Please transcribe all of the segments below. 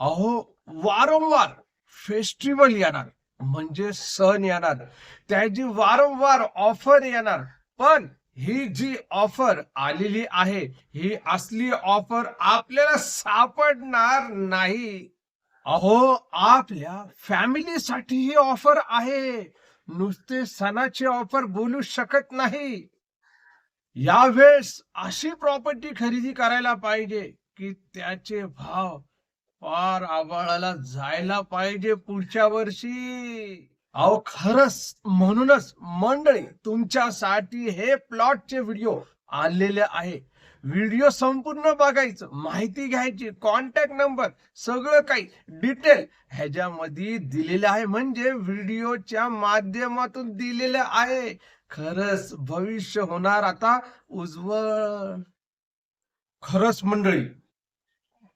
अहो वारंवार फेस्टिवल येणार म्हणजे सण येणार त्याची वारंवार ऑफर येणार. पण ही जी ऑफर आलेली आहे ही असली ऑफर आपल्याला सापडणार नाही. अहो आपल्या फॅमिलीसाठी ही ऑफर आहे. नुसते सणाची ऑफर बोलू शकत नाही. यावेळेस अशी प्रॉपर्टी खरेदी करायला पाहिजे की त्याचे भाव पार आबाळाला जायला पाहिजे पुढच्या वर्षी. अहो खरंच म्हणूनच मंडळी तुमच्यासाठी हे प्लॉटचे व्हिडिओ आणलेले आहे. व्हिडिओ संपूर्ण बघायचं माहिती घ्यायची कॉन्टॅक्ट नंबर सगळं काही डिटेल ह्याच्यामध्ये दिलेलं आहे. म्हणजे व्हिडिओच्या माध्यमातून दिलेलं आहे. खरंच भविष्य होणार आता उज्ज्वल. खरंच मंडळी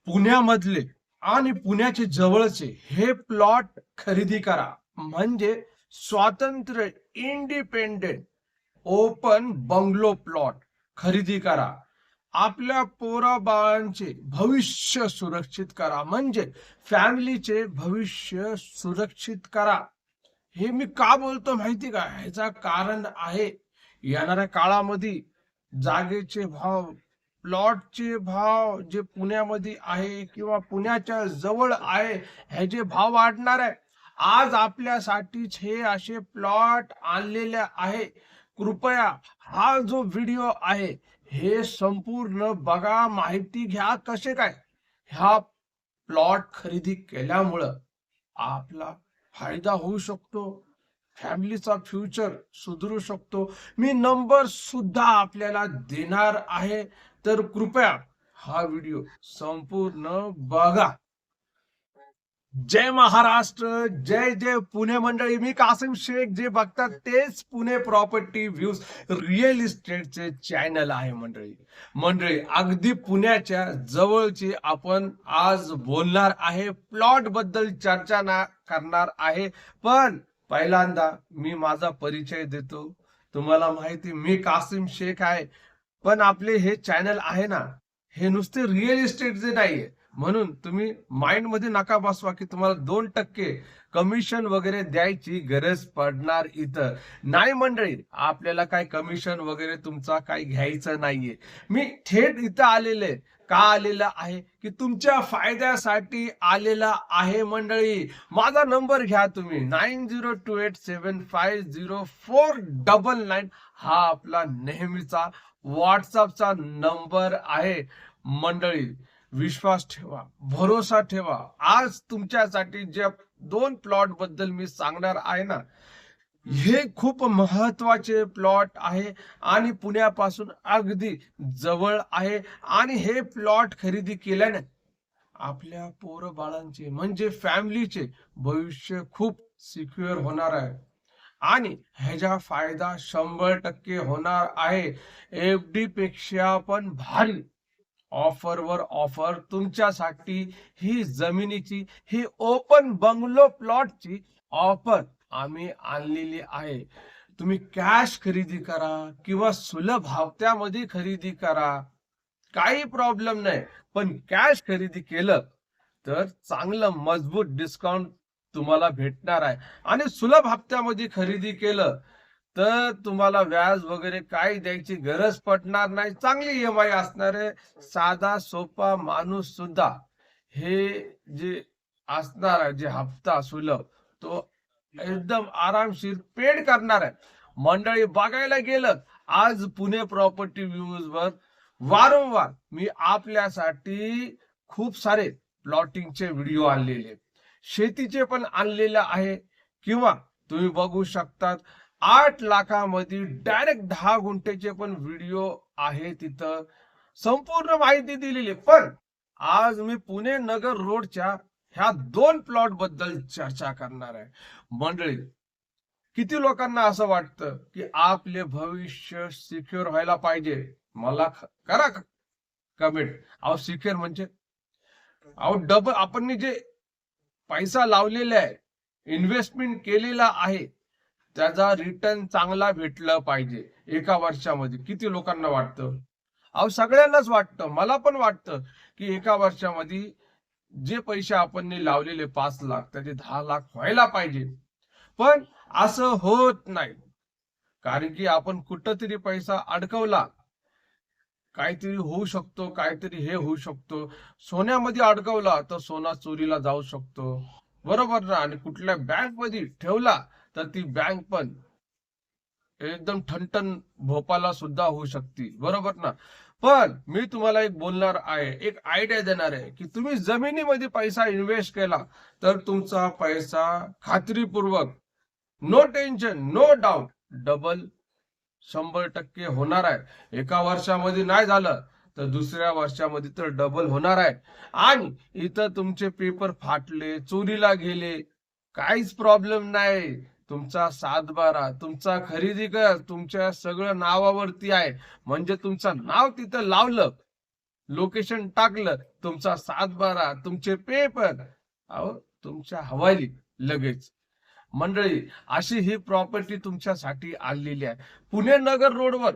पुण्यामधले आणि पुण्याचे जवळचे हे प्लॉट खरेदी करा. म्हणजे स्वातंत्र्य इंडिपेंडेंट ओपन बंगलो प्लॉट खरेदी करा. आपल्या पोरा बाळांचे भविष्य सुरक्षित करा. म्हणजे फॅमिलीचे भविष्य सुरक्षित करा. हे मी का बोलतो माहिती का? ह्याचा कारण आहे. येणाऱ्या काळामध्ये जागेचे भाव प्लॉटचे भाव जे पुण्यामध्ये आहे किंवा पुण्याच्या जवळ आहे ह्याचे भाव वाढणार आहे आज आपल्यासाठीच हे असे प्लॉट आणलेले आहे. कृपया हा जो व्हिडिओ आहे हे संपूर्ण बघा माहिती घ्या कसे काय. ह्या प्लॉट खरेदी केल्यामुळं आपला फायदा होऊ शकतो फॅमिलीचा फ्युचर सुधरू शकतो. मी नंबर सुद्धा आपल्याला देणार आहे. तर कृपया हा व्हिडिओ संपूर्ण बघा. जय महाराष्ट्र जय जय पुणे मंडळी. मी कासिम शेख जे बघतात तेच पुणे प्रॉपर्टी व्ह्यूज रिअल इस्टेटचे चॅनल आहे मंडळी. मंडळी अगदी पुण्याच्या जवळची आपण आज बोलणार आहे. प्लॉटबद्दल चर्चा ना करणार आहे. पण पहिल्यांदा मी माझा परिचय देतो. तुम्हाला माहिती मी कासिम शेख आहे. पण आपले हे चॅनल आहे ना हे नुसते रिअल इस्टेटचे नाहीये. म्हणून तुम्ही माइंडमध्ये नका बसवा की तुम्हाला दोन टक्के कमिशन वगैरे द्यायची गरज पडणार इथं. नाही मंडळी आपल्याला काय कमिशन वगैरे तुमचा काही घ्यायचं नाहीये. मी थेट इथं आलेले का आलेला आहे? की तुमच्या फायद्यासाठी आलेला आहे मंडळी? माझा नंबर घ्या तुम्ही. Nine zero two eight seven five zero four double nine हा आपला नेहमीचा व्हॉट्सअपचा नंबर आहे. मंडळी विश्वास ठेवा भरोसा ठेवा. आज तुमच्यासाठी जे दोन प्लॉटबद्दल मी सांगणार आहे ना हे खूप महत्त्वाचे प्लॉट आहे आणि पुण्यापासून अगदी जवळ आहे. आणि हे प्लॉट खरेदी केल्याने आपल्या पोर बाळांचे म्हणजे फॅमिलीचे भविष्य खूप सिक्युअर होणार आहे. आणि ह्याचा फायदा शंभर टक्के होणार आहे. एफ डी पेक्षा पण भारी ऑफरवर ऑफर तुमच्यासाठी. ही जमिनीची ही ओपन बंगलो प्लॉटची ऑफर आम्ही आणलेली आहे. तुम्ही कॅश खरेदी करा किंवा सुलभ हप्त्यामध्ये खरेदी करा. काही प्रॉब्लेम नाही. पण कॅश खरेदी केलं तर चांगलं मजबूत डिस्काउंट तुम्हाला भेटणार आहे. आणि सुलभ हप्त्यामध्ये खरेदी केलं तर तुम्हाला व्याज वगैरे काही द्यायची गरज पडणार नाही. चांगली एम आय असणार आहे. साधा सोपा माणूस सुद्धा हे जे असणार आहे जे हप्ता सुलभ तो एकदम आरामशीर पेड करणार आहे. मंडळी बघायला गेलं आज पुणे प्रॉपर्टी व्ह्यूज वर वारंवार मी आपल्यासाठी खूप सारे प्लॉटिंगचे व्हिडिओ आणलेले शेतीचे पण आणलेले आहे किंवा तुम्ही बघू शकतात आठ लाखामध्ये डायरेक्ट दहा गुंठेचे पण व्हिडिओ आहे तिथं. संपूर्ण माहिती दिलेली आहे. पण आज मी पुणे नगर रोडच्या ह्या दोन प्लॉटबद्दल चर्चा करणार आहे. मंडळी किती लोकांना असं वाटतं की आपले भविष्य सिक्युअर व्हायला पाहिजे? मला करा कमेंट अहो सिक्युअर म्हणजे? अहो डबल आपण जे पैसा लावलेला आहे इन्व्हेस्टमेंट केलेला आहे त्याचा रिटर्न चांगला भेटला पाहिजे एका वर्षामध्ये. किती लोकांना वाटतं? अहो सगळ्यांनाच वाटतं. मला पण वाटतं की एका वर्षामध्ये जे पैसे आपण लावलेले पाच लाख त्याचे दहा लाख व्हायला पाहिजे. पण असं होत नाही. कारण की आपण कुठंतरी पैसा अडकवला. काहीतरी होऊ शकतो काहीतरी हे होऊ शकतो. सोन्यामध्ये अडकवला तर सोना चोरीला जाऊ शकतो. बरोबर ना? आणि कुठल्या बँकमध्ये ठेवला तर ती बँक पण एकदम ठणठण भोपाला सुद्धा होऊ शकते. बरोबर ना? पण मी तुम्हाला एक बोलणार आहे एक आयडिया देणार आहे की तुम्ही जमिनीमध्ये पैसा इन्व्हेस्ट केला तर तुमचा पैसा खात्रीपूर्वक no tension no doubt double शंभर टक्के होणार आहे. एका वर्षामध्ये नाही झालं तर दुसऱ्या वर्षामध्ये तर डबल होणार आहे. आणि इथं तुमचे पेपर फाटले चोरीला गेले काहीच प्रॉब्लेम नाही. तुमचा सातबारा तुमचा खरेदी कर तुमच्या सगळं नावावरती आहे. म्हणजे तुमचं नाव तिथं लावलं. लोकेशन टाकलं. तुमचा सातबारा तुमचे पेपर अहो तुमच्या हवाली लगेच. मंडळी अशी ही प्रॉपर्टी तुमच्यासाठी आलेली आहे. पुणे नगर रोडवर.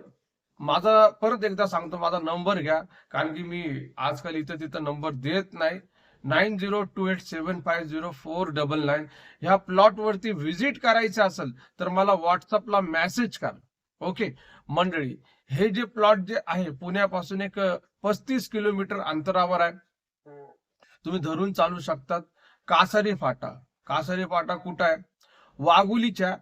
माझा परत एकदा सांगतो माझा नंबर घ्या. कारण की मी आजकाल इथं तिथं नंबर देत नाही. Nine zero two eight seven five zero four double nine ह्या प्लॉट वरती व्हिजिट करायचं असेल तर मला व्हॉट्सअपला मेसेज करा. ओके मंडळी हे जे प्लॉट जे आहे पुण्यापासून एक पस्तीस किलोमीटर अंतरावर आहे. तुम्ही धरून चालू शकतात. कासारी फाटा. कासारी फाटा कुठं आहे? वाघुलीच्या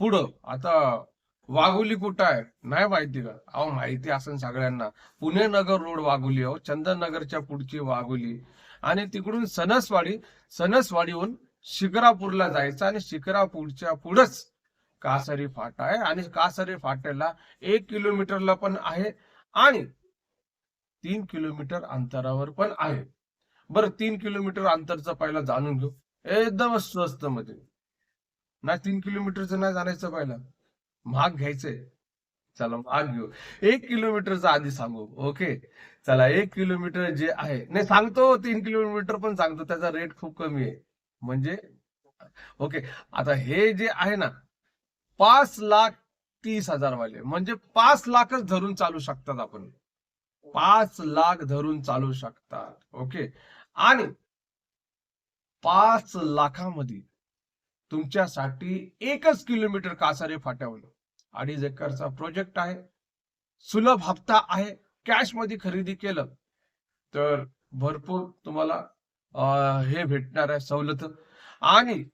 पुढं. आता वाघुली कुठं आहे? नाही माहिती का? अहो माहिती असेल सगळ्यांना. पुणे नगर रोड वाघुली अहो चंदननगरच्या पुढची वाघुली. आणि तिकडून सणसवाडी सणसवाडीहून शिखरापूरला जायचं आणि शिखरापूरच्या पुढंच कासारी फाटा आहे. आणि कासरी फाट्याला एक किलोमीटरला पण आहे आणि तीन किलोमीटर अंतरावर पण आहे. बरं तीन किलोमीटर अंतरचं पहिला जाणून घेऊ. एकदम स्वस्त मध्ये. नाही तीन किलोमीटरचं नाही जाण्याचं पहिला. महाग घ्यायचंय. चला महाग घेऊ. एक किलोमीटरचा आधी सांगू ओके चला एक किलोमीटर जे आहे नाही सांगतो तीन किलोमीटर पण सांगतो त्याचा रेट खूप कमी आहे. म्हणजे ओके आता हे जे आहे ना पाच लाख तीस हजार वाले म्हणजे पाच लाखच धरून चालू शकतात आपण. पाच लाख धरून चालू शकतात ओके आणि पाच लाखामध्ये तुमच्यासाठी एकच किलोमीटर कासारे फाट्यावर. अडीच एकरचा प्रोजेक्ट आहे. सुलभ हप्ता आहे. कॅशमध्ये खरेदी केलं तर भरपूर तुम्हाला हे भेटणार आहे सवलत. आणि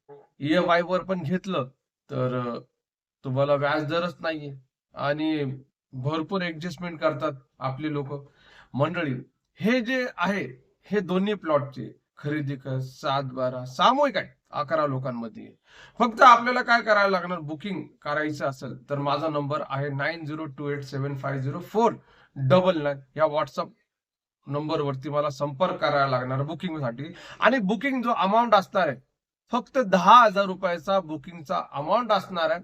ईएमआय वर पण घेतलं तर तुम्हाला व्याज दरच नाहीये. आणि भरपूर ऍडजस्टमेंट करतात आपली लोक. मंडळी हे जे आहे हे दोन्ही प्लॉटचे खरेदी कर. सात बारा. सामूहिक आहे. अकरा लोकांमध्ये. फक्त आपल्याला काय करायला लागणार? बुकिंग करायचं असेल तर माझा नंबर आहे nine zero two eight seven five zero four double nine. या व्हॉट्सअप नंबरवरती मला संपर्क करायला लागणार बुकिंगसाठी आणि बुकिंग जो अमाऊंट असणार आहे फक्त दहा हजार रुपयाचा बुकिंगचा अमाऊंट असणार आहे.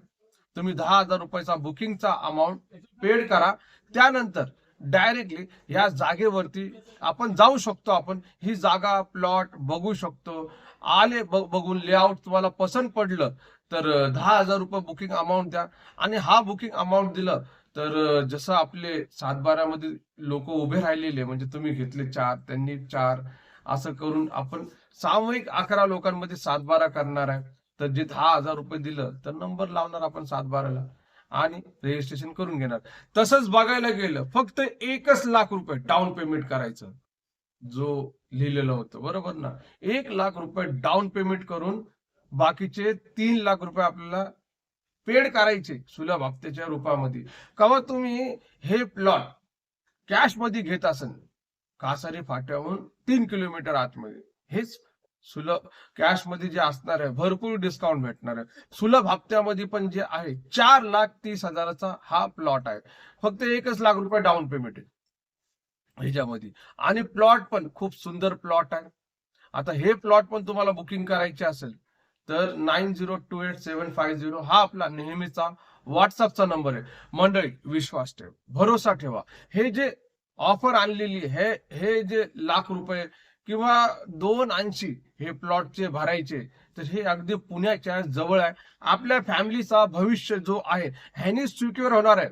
तुम्ही दहा हजार रुपयाचा बुकिंगचा अमाऊंट पेड करा. त्यानंतर डायरेक्टली या जागेवरती आपण जाऊ शकतो आपण. ही जागा प्लॉट बघू शकतो. आले बघून लेआउट तुम्हाला पसंत पडलं तर दहा हजार रुपये बुकिंग अमाऊंट द्या. आणि हा बुकिंग अमाऊंट दिलं तर जसं आपले सातबारामध्ये लोक उभे राहिलेले म्हणजे तुम्ही घेतले चार त्यांनी चार असं करून आपण सामूहिक अकरा लोकांमध्ये सातबारा करणार आहे. तर जे दहा हजार रुपये दिलं तर नंबर लावणार आपण सातबाराला आणि रजिस्ट्रेशन करून घेणार. तसंच बघायला गेलं फक्त एकच लाख रुपये डाऊन पेमेंट करायचं. जो लिहिलेलं होतं. बरोबर ना? एक लाख रुपये डाऊन पेमेंट करून बाकीचे तीन लाख रुपये आपल्याला पेड करायचे सुलभ हप्त्याच्या रूपामध्ये. कवा तुम्ही हे प्लॉट कॅशमध्ये घेत असन कासारी फाट्याहून तीन किलोमीटर आतमध्ये. हेच सुलभ कॅशमध्ये जे असणार आहे भरपूर डिस्काउंट भेटणार आहे. सुलभ हप्त्यामध्ये पण जे आहे चार लाख तीस हजाराचा हा प्लॉट आहे. फक्त एकच लाख रुपये डाऊन पेमेंट आहे. ह्याच्यामध्ये. आणि प्लॉट पण खूप सुंदर प्लॉट आहे. आता हे प्लॉट पण तुम्हाला बुकिंग करायचे असेल तर nine zero two eight seven five zero हा आपला नेहमीचा व्हॉट्सअपचा नंबर आहे. मंडळी विश्वास ठेव भरोसा ठेवा. हे जे ऑफर आणलेली हे हे जे लाख रुपये किंवा दोन ऐंशी हे प्लॉटचे भरायचे तर हे अगदी पुण्याच्या जवळ आहे. आपल्या फॅमिलीचा भविष्य जो आहे ह्यानी सिक्युअर होणार आहे.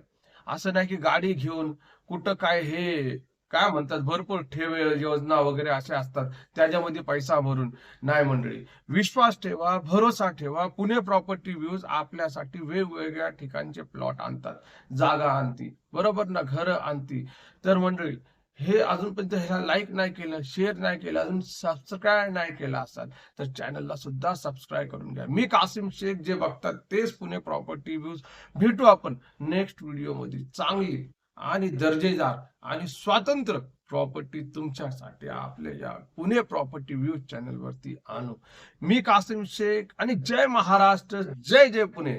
असं नाही की गाडी घेऊन कुठं काय हे काय म्हणतात? भरपूर ठेव योजना वगैरे अशा असतात. त्याच्यामध्ये पैसा भरून. नाही मंडळी विश्वास ठेवा भरोसा ठेवा. पुणे प्रॉपर्टी व्ह्यूज आपल्यासाठी वेगवेगळ्या ठिकाणचे प्लॉट आणतात. जागा आणती. बरोबर ना? घरं आणती. तर मंडळी हे अजूनपर्यंत ह्याला लाईक नाही केलं शेअर नाही केलं अजून सबस्क्राईब नाही केलं असाल तर चॅनलला सुद्धा सबस्क्राईब करून घ्या. मी कासिम शेख जे बघतात तेच पुणे प्रॉपर्टी व्ह्यूज भेटू आपण नेक्स्ट व्हिडिओमध्ये चांगली आणि दर्जेदार आणि स्वातंत्र्य प्रॉपर्टी तुमच्यासाठी आपल्या या पुणे प्रॉपर्टी व्ह्यूज चॅनल वरती आणू. मी कासिम शेख आणि जय महाराष्ट्र जय जय पुणे.